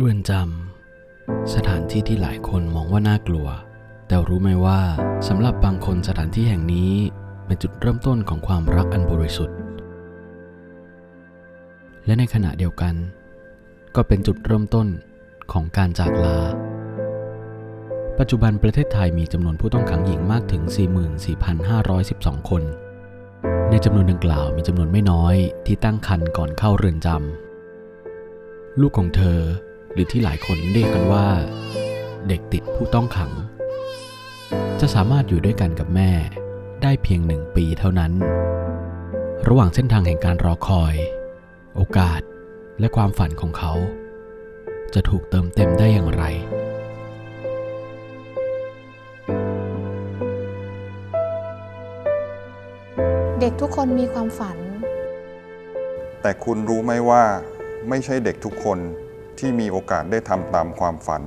เรือนจำสถานที่ที่หลายคนมองว่าน่ากลัว แต่รู้ไหมว่าสำหรับบางคนสถานที่แห่งนี้เป็นจุดเริ่มต้นของความรักอันบริสุทธิ์ และในขณะเดียวกัน ก็เป็นจุดเริ่มต้นของการจากลา ปัจจุบันประเทศไทยมีจำนวนผู้ต้องขังหญิงมากถึง 44,512 คน ในจำนวนดังกล่าวมีจำนวนไม่น้อยที่ตั้งครรภ์ก่อนเข้าเรือนจำลูกของเธอ หรือที่หลายคนเรียกกันว่า เด็กติดผู้ต้องขัง จะสามารถอยู่ด้วยกันกับแม่ได้เพียงหนึ่งปีเท่านั้น ระหว่างเส้นทางแห่งการรอคอย โอกาสและความฝันของเขา จะถูกเติมเต็มได้อย่างไรเด็กทุกคนมีความฝัน แต่คุณรู้ไหมว่าไม่ใช่เด็กทุกคน ที่มีโอกาสได้ทำตามความฝัน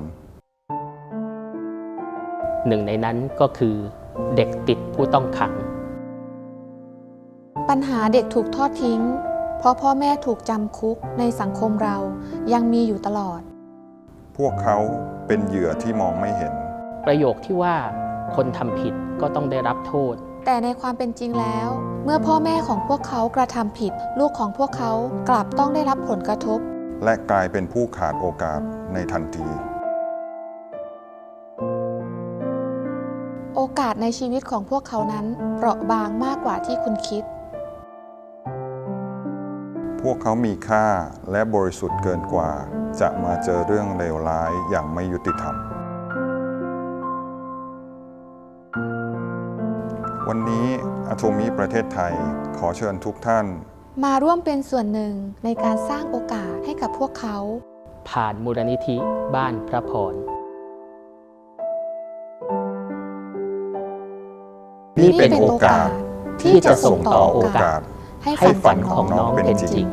หนึ่งในนั้นก็คือเด็กติดผู้ต้องขัง ปัญหาเด็กถูกทอดทิ้ง เพราะพ่อแม่ถูกจำคุกในสังคมเรายังมีอยู่ตลอด พวกเขาเป็นเหยื่อที่มองไม่เห็น ประโยคที่ว่าคนทำผิดก็ต้องได้รับโทษ แต่ในความเป็นจริงแล้ว เมื่อพ่อแม่ของพวกเขากระทำผิด ลูกของพวกเขากลับต้องได้รับผลกระทบ และกลายเป็นผู้ขาดโอกาสในทันที โอกาสในชีวิตของพวกเขานั้นเปราะบางมากกว่าที่คุณคิด พวกเขามีค่าและบริสุทธิ์เกินกว่า จะมาเจอเรื่องเลวร้ายอย่างไม่ยุติธรรม วันนี้อาโทมิประเทศไทยขอเชิญทุกท่าน มาร่วมเป็นส่วนหนึ่งในการสร้างโอกาสให้กับพวกเขา ผ่านมูลนิธิบ้านพระพรนี่เป็นโอกาสที่จะส่งต่อโอกาส ให้ให้ฝันฝันขขอองงน้น้อองงเป็เป็นนจริงจริง